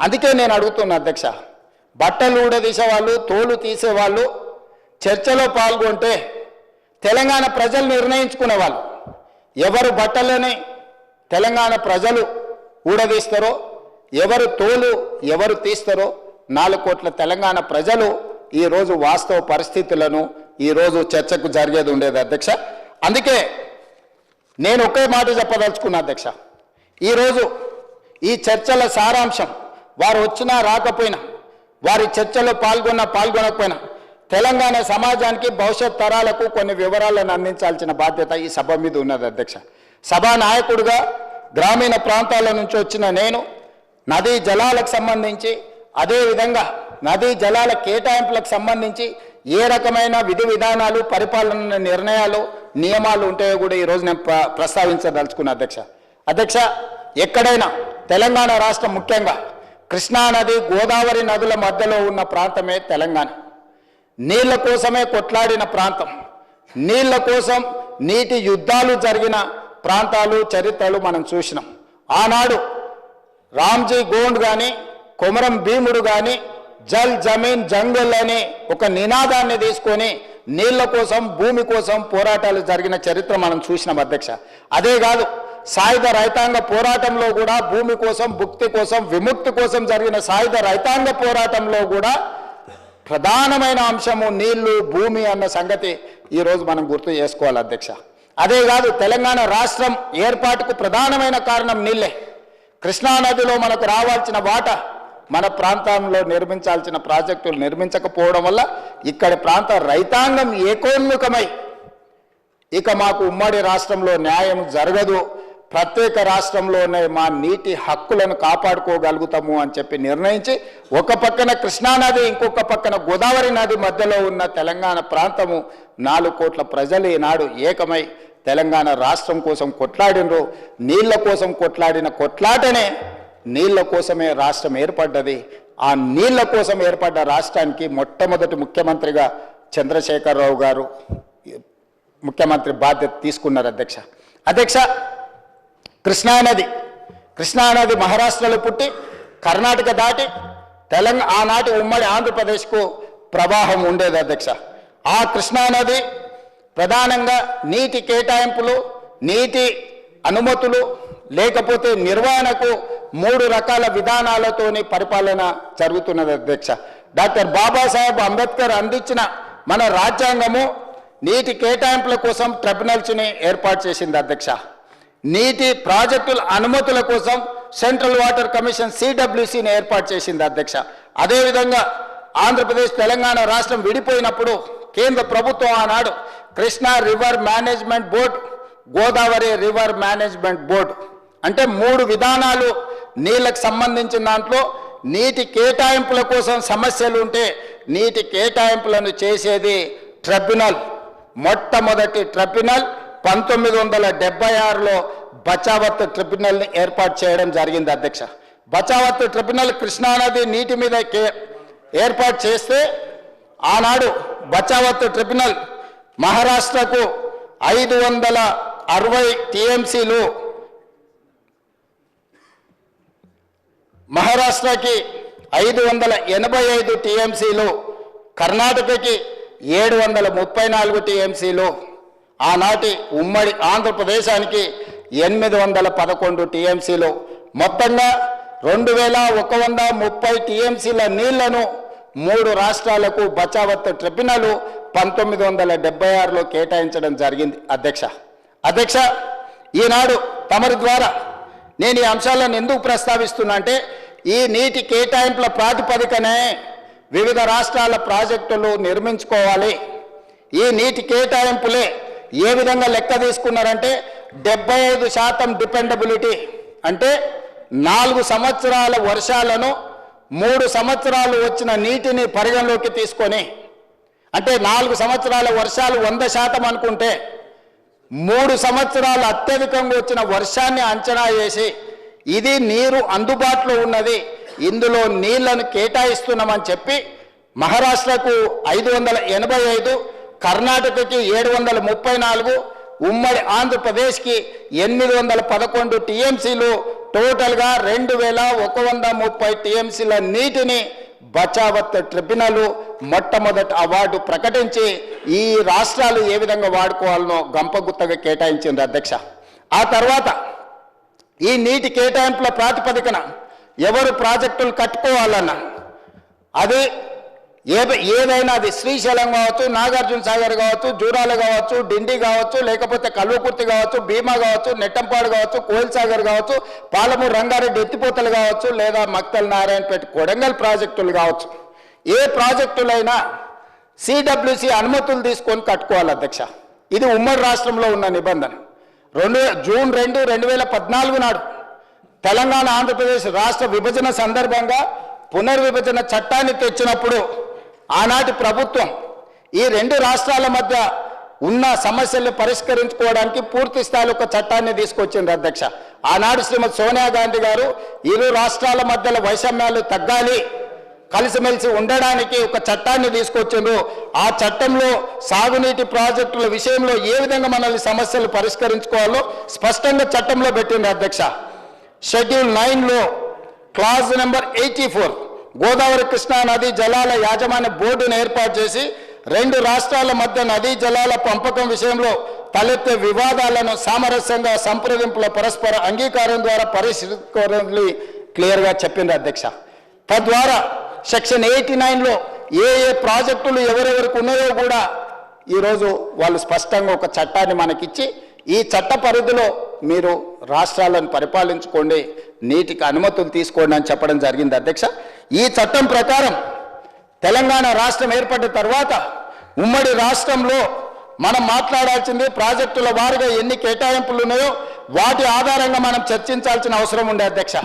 అందుకే నేను అడుగుతున్నా అధ్యక్ష బట్టలు ఊడదీసేవాళ్ళు తోలు తీసేవాళ్ళు చర్చలో పాల్గొంటే తెలంగాణ ప్రజలు నిర్ణయించుకునేవాళ్ళు ఎవరు బట్టలని తెలంగాణ ప్రజలు ఊడదీస్తారో ఎవరు తోలు ఎవరు తీస్తారో నాలుగు కోట్ల తెలంగాణ ప్రజలు ఈరోజు వాస్తవ పరిస్థితులను ఈరోజు చర్చకు జరిగేది ఉండేది అధ్యక్ష. అందుకే నేను ఒకే మాట చెప్పదలుచుకున్నా అధ్యక్ష ఈరోజు ఈ చర్చల సారాంశం వారు వచ్చినా రాకపోయినా వారి చర్చలో పాల్గొన్నా పాల్గొనకపోయినా తెలంగాణ సమాజానికి భవిష్యత్ తరాలకు కొన్ని వివరాలను అందించాల్సిన బాధ్యత ఈ సభ మీద ఉన్నది అధ్యక్ష. సభా నాయకుడుగా గ్రామీణ ప్రాంతాల నుంచి వచ్చిన నేను నదీ జలాలకు సంబంధించి అదేవిధంగా నదీ జలాల కేటాయింపులకు సంబంధించి ఏ రకమైన విధి విధానాలు పరిపాలన నిర్ణయాలు నియమాలు ఉంటాయో కూడా ఈరోజు నేను ప్ర ప్రస్తావించదలుచుకున్నా అధ్యక్ష. అధ్యక్ష ఎక్కడైనా తెలంగాణ రాష్ట్రం ముఖ్యంగా కృష్ణా నది గోదావరి నదుల మధ్యలో ఉన్న ప్రాంతమే తెలంగాణ. నీళ్ళ కోసమే కొట్లాడిన ప్రాంతం. నీళ్ళ కోసం నీటి యుద్ధాలు జరిగిన ప్రాంతాలు చరిత్రలు మనం చూసినాం. ఆనాడు రామ్జీ గోండ్ కానీ కొమరం భీముడు కానీ జల్ జమీన్ జంగల్ అని ఒక నినాదాన్ని తీసుకొని నీళ్ళ కోసం భూమి కోసం పోరాటాలు జరిగిన చరిత్ర మనం చూసినాం అధ్యక్ష. అదే కాదు సాయుధ రైతాంగ పోరాటంలో కూడా భూమి కోసం భుక్తి కోసం విముక్తి కోసం జరిగిన సాయుధ రైతాంగ పోరాటంలో కూడా ప్రధానమైన అంశము నీళ్ళు భూమి అన్న సంగతి ఈరోజు మనం గుర్తు చేసుకోవాలి అధ్యక్ష. అదే కాదు తెలంగాణ రాష్ట్రం ఏర్పాటుకు ప్రధానమైన కారణం నీళ్ళే. కృష్ణానదిలో మనకు రావాల్సిన వాట మన ప్రాంతంలో నిర్మించాల్సిన ప్రాజెక్టులు నిర్మించకపోవడం వల్ల ఇక్కడి ప్రాంత రైతాంగం ఏకోన్ముఖమై. ఇక మాకు ఉమ్మడి రాష్ట్రంలో న్యాయం జరగదు. ప్రత్యేక రాష్ట్రంలోనే మా నీటి హక్కులను కాపాడుకోగలుగుతాము అని చెప్పి నిర్ణయించి ఒక పక్కన కృష్ణానది ఇంకొక పక్కన గోదావరి నది మధ్యలో ఉన్న తెలంగాణ ప్రాంతము నాలుగు కోట్ల ప్రజలు ఈనాడు ఏకమై తెలంగాణ రాష్ట్రం కోసం కొట్లాడినరు. నీళ్ళ కోసం కొట్లాడిన కొట్లాటనే నీళ్ళ కోసమే రాష్ట్రం ఏర్పడ్డది. ఆ నీళ్ళ కోసం ఏర్పడ్డ రాష్ట్రానికి మొట్టమొదటి ముఖ్యమంత్రిగా చంద్రశేఖరరావు గారు ముఖ్యమంత్రి బాధ్యత తీసుకున్నారు అధ్యక్ష. అధ్యక్ష కృష్ణానది. కృష్ణానది మహారాష్ట్రలో పుట్టి కర్ణాటక దాటి తెలంగాణ ఆనాటి ఉమ్మడి ఆంధ్రప్రదేశ్కు ప్రవాహం ఉండేది అధ్యక్ష. ఆ కృష్ణానది ప్రధానంగా నీటి కేటాయింపులు నీటి అనుమతులు లేకపోతే నిర్వహణకు మూడు రకాల విధానాలతోని పరిపాలన జరుగుతున్నది అధ్యక్ష. డాక్టర్ బాబాసాహెబ్ అంబేద్కర్ అందించిన మన రాజ్యాంగము నీటి కేటాయింపుల కోసం ట్రిబ్యునల్స్ని ఏర్పాటు చేసింది అధ్యక్ష. నీటి ప్రాజెక్టుల అనుమతుల కోసం సెంట్రల్ వాటర్ కమిషన్ సిడబ్ల్యూసిని ఏర్పాటు చేసింది అధ్యక్ష. అదేవిధంగా ఆంధ్రప్రదేశ్ తెలంగాణ రాష్ట్రం విడిపోయినప్పుడు కేంద్ర ప్రభుత్వం ఆనాడు Krishna river management board Godavari river management board అంటే మూడు విధానాలు నీళ్ళకు సంబంధించిన దాంట్లో నీటి కేటాయింపుల కోసం సమస్యలు ఉంటే నీటి కేటాయింపులను చేసేది ట్రిబ్యునల్ మొట్టమొదటి ట్రిబ్యునల్ పంతొమ్మిది వందల డెబ్బై ఆరులో బచావత్ ట్రిబ్యునల్ని ఏర్పాటు చేయడం జరిగింది అధ్యక్ష. బచావత్ ట్రిబ్యునల్ కృష్ణానది నీటి మీద కే- ఏర్పాటు చేస్తే ఆనాడు బచావత్ ట్రిబ్యునల్ మహారాష్ట్రకు ఐదు వందల అరవై టీఎంసీలు మహారాష్ట్రకి ఐదు వందల ఎనభై ఐదు టీఎంసీలు కర్ణాటకకి ఏడు వందల ముప్పై నాలుగు టీఎంసీలు ఆనాటి ఉమ్మడి ఆంధ్రప్రదేశానికి ఎనిమిది వందల పదకొండు టీఎంసీలు. మొత్తంగా రెండు వేల ఒక వంద ముప్పై టీఎంసీల నీళ్ళను మూడు రాష్ట్రాలకు బచావత్ ట్రిబ్యునల్ పంతొమ్మిది వందల డెబ్బై ఆరులో కేటాయించడం జరిగింది. అధ్యక్ష అధ్యక్ష ఈనాడు తమరి ద్వారా నేను ఈ అంశాలను ఎందుకు ప్రస్తావిస్తున్నా అంటే ఈ నీటి కేటాయింపుల ప్రాతిపదికనే వివిధ రాష్ట్రాల ప్రాజెక్టులు నిర్మించుకోవాలి. ఈ నీటి కేటాయింపులే ఏ విధంగా లెక్క తీసుకున్నారంటే డెబ్బై ఐదు శాతం డిపెండబిలిటీ. అంటే నాలుగు సంవత్సరాల వర్షాలను మూడు సంవత్సరాలు వచ్చిన నీటిని పరిగణలోకి తీసుకొని అంటే నాలుగు సంవత్సరాల వర్షాలు వంద శాతం అనుకుంటే మూడు సంవత్సరాలు అత్యధికంగా వచ్చిన వర్షాన్ని అంచనా వేసి ఇది నీరు అందుబాటులో ఉన్నది ఇందులో నీళ్ళను కేటాయిస్తున్నామని చెప్పి మహారాష్ట్రకు ఐదు వందల ఎనభై ఐదు కర్ణాటకకి ఏడు వందల ముప్పై నాలుగు ఉమ్మడి ఆంధ్రప్రదేశ్కి ఎనిమిది వందల పదకొండు టీఎంసీలు. టోటల్గా రెండు వేల ఒక వంద ముప్పై టీఎంసీల నీటిని బచావత్ ట్రిబ్యునల్ మొట్టమొదటి అవార్డు ప్రకటించి ఈ రాష్ట్రాలు ఏ విధంగా వాడుకోవాలనో గంపగుత్తగా కేటాయించింది అధ్యక్ష. ఆ తర్వాత ఈ నీటి కేటాయింపుల ప్రాతిపదికన ఎవరు ప్రాజెక్టులు కట్టుకోవాలన్నా అది ఏ ఏదైనా అది శ్రీశైలం కావచ్చు నాగార్జున సాగర్ కావచ్చు జూరాలు కావచ్చు డిండి కావచ్చు లేకపోతే కల్వకుర్తి కావచ్చు భీమా కావచ్చు నెట్టంపాడు కావచ్చు కోయిల్ సాగర్ కావచ్చు పాలమూరు రంగారెడ్డి ఎత్తిపోతలు కావచ్చు లేదా మక్తల్ నారాయణపేట కొడంగల్ ప్రాజెక్టులు కావచ్చు. ఏ ప్రాజెక్టులైనా సిడబ్ల్యూసి అనుమతులు తీసుకొని కట్టుకోవాలి అధ్యక్ష. ఇది ఉమ్మడి రాష్ట్రంలో ఉన్న నిబంధన. రెండు జూన్ రెండు రెండు వేల పద్నాలుగు నాడు తెలంగాణ ఆంధ్రప్రదేశ్ రాష్ట్ర విభజన సందర్భంగా పునర్విభజన చట్టాన్ని తెచ్చినప్పుడు ఆనాటి ప్రభుత్వం ఈ రెండు రాష్ట్రాల మధ్య ఉన్న సమస్యలను పరిష్కరించుకోవడానికి పూర్తి స్థాయిలో ఒక చట్టాన్ని తీసుకొచ్చింది అధ్యక్ష. ఆనాడు శ్రీమతి సోనియా గాంధీ గారు ఇరు రాష్ట్రాల మధ్యలో వైషమ్యాలు తగ్గాలి కలిసిమెలిసి ఉండడానికి ఒక చట్టాన్ని తీసుకొచ్చిండ్రు. ఆ చట్టంలో సాగునీటి ప్రాజెక్టుల విషయంలో ఏ విధంగా మనల్ని సమస్యలు పరిష్కరించుకోవాలో స్పష్టంగా చట్టంలో పెట్టింది అధ్యక్ష. షెడ్యూల్ నైన్లో clause number eighty four Godavari Krishna నదీ జలాల యాజమాన్య బోర్డును ఏర్పాటు చేసి రెండు రాష్ట్రాల మధ్య నదీ జలాల పంపకం విషయంలో తలెత్తే వివాదాలను సామరస్యంగా సంప్రదింపుల పరస్పర అంగీకారం ద్వారా పరిష్కరించాలని క్లియర్గా చెప్పింది అధ్యక్ష. తద్వారా సెక్షన్ ఎయిటీ నైన్లో ఏ ఏ ప్రాజెక్టులు ఎవరెవరికి ఉన్నాయో కూడా ఈరోజు వాళ్ళు స్పష్టంగా ఒక చట్టాన్ని మనకిచ్చి ఈ చట్ట పరిధిలో మీరు రాష్ట్రాలను పరిపాలించుకోండి నీటికి అనుమతులు తీసుకోండి అని చెప్పడం జరిగింది అధ్యక్ష. ఈ చట్టం ప్రకారం తెలంగాణ రాష్ట్రం ఏర్పడిన తర్వాత ఉమ్మడి రాష్ట్రంలో మనం మాట్లాడాల్సింది ప్రాజెక్టుల వారుగా ఎన్ని కేటాయింపులు ఉన్నాయో వాటి ఆధారంగా మనం చర్చించాల్సిన అవసరం ఉండే అధ్యక్ష.